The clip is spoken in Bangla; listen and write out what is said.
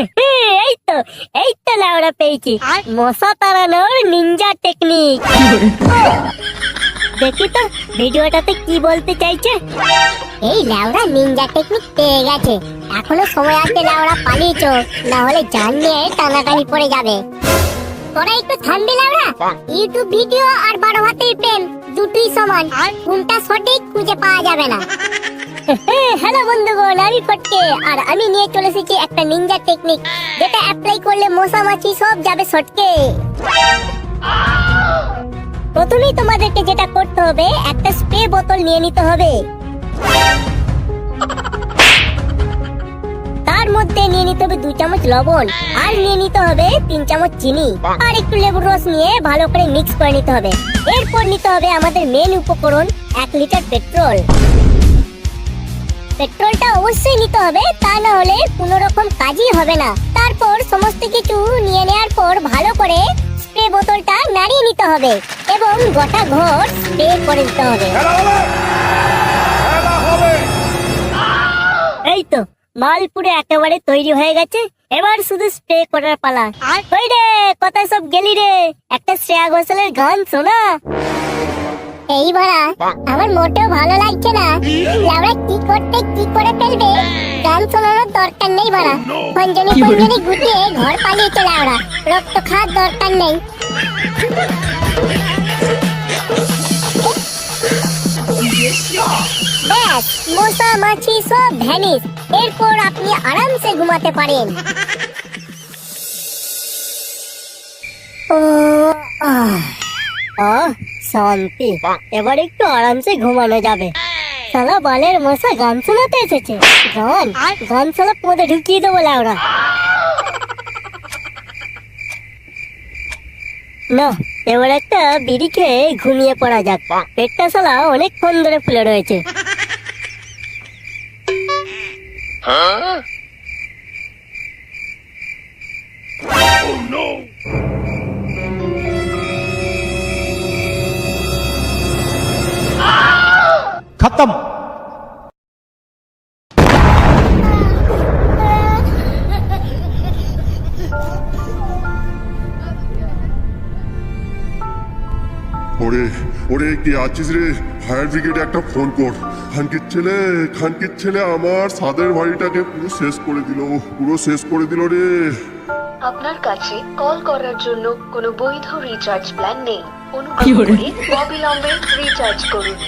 এই তো এই তো লাউড়া পেয়েছি। মশা তাড়ানোর নিনজা টেকনিক দেখি তো ভিডিওটাতে কি বলতে চাইছে? এই লাউড়া নিনজা টেকনিক পেয়ে গেছে। এখনও সময় আছে লাউড়া পালিয়েছ না হলে জান নিয়ে টানাটানি পড়ে যাবে। তোরা একটু থামবি লাউড়া ইউটিউব ভিডিও আর বারো হাতের প্রেম দুটোই সমান। কোনটা সঠিক খুঁজে পাওয়া যাবে না। হ্যালো বন্ধুগণ, আমি ফটকে। আর আমি নিয়ে চলে এসেছি একটা নিনজা টেকনিক যেটা অ্যাপ্লাই করলে মশা মাছি সব যাবে সটকে। প্রথমেই তোমাদেরকে যেটা করতে হবে, একটা স্প্রে বোতল নিয়ে নিতে হবে। তার মধ্যে নিয়ে নিতে হবে দুই চামচ লবণ, আর নিয়ে নিতে হবে তিন চামচ চিনি, আর একটু লেবুর রস নিয়ে ভালো করে মিক্স করে নিতে হবে। এরপর নিতে হবে আমাদের মেন উপকরণ, এক লিটার পেট্রোল পেট্রোলটা অবশ্যই নিতে হবে তা না হলে কোনো রকম কাজই হবে না। তারপর সমস্ত কিছু নিয়ে নেওয়ার পর ভালো করে স্প্রে বোতলটা নাড়িয়ে নিতে হবে এবং গোটা ঘর স্প্রে করে দিতে হবে। এই তো মাল পুরো একেবারে তৈরি হয়ে গেছে এবার শুধু স্প্রে করার পালা। ওই রে কোথায় সব গেলি রে। একটা শ্রেয়া ঘোষালের গান শোনা। এই বাড়া আমার মোটেও ভালো লাগছে না। লাউড়া কি করতে কি করে ফেলবে? গান শোনানোর দরকার নেই বাড়া। পঞ্জনি পঞ্জনি গুটিয়ে ঘর পালিয়েছে লাউড়া রক্ত খাওয়ার দরকার নেই। ব্যাস মশা মাছি সব ভ্যানিস এরপর আপনি আরামসে ঘুমাতে পারেন। ও আহ। আহ শান্তি। এবার একটু আরামসে ঘুমানো যাবে। শালা বালের মশা গান শোনাতে এসেছে। গান গান শালা পদে ঢুকিয়ে দেবো, লাউরা। না, এবার একটা বিড়ি খেয়ে ঘুমিয়ে পড়া যাক। পেটটা শালা অনেকক্ষণ ধরে ফুলে রয়েছে। ওরে ওরে কে আছিস রে? ফায়ার ব্রিগেডে একটা ফোন কর। খানকির ছেলে খানকির ছেলে আমার সাদের বাড়িটাকে পুরো শেষ করে দিল পুরো শেষ করে দিল রে। আপনার কাছে কল করার জন্য কোনো বৈধ রিচার্জ প্ল্যান নেই। অনুগ্রহ করে অবিলম্বে রিচার্জ করুন।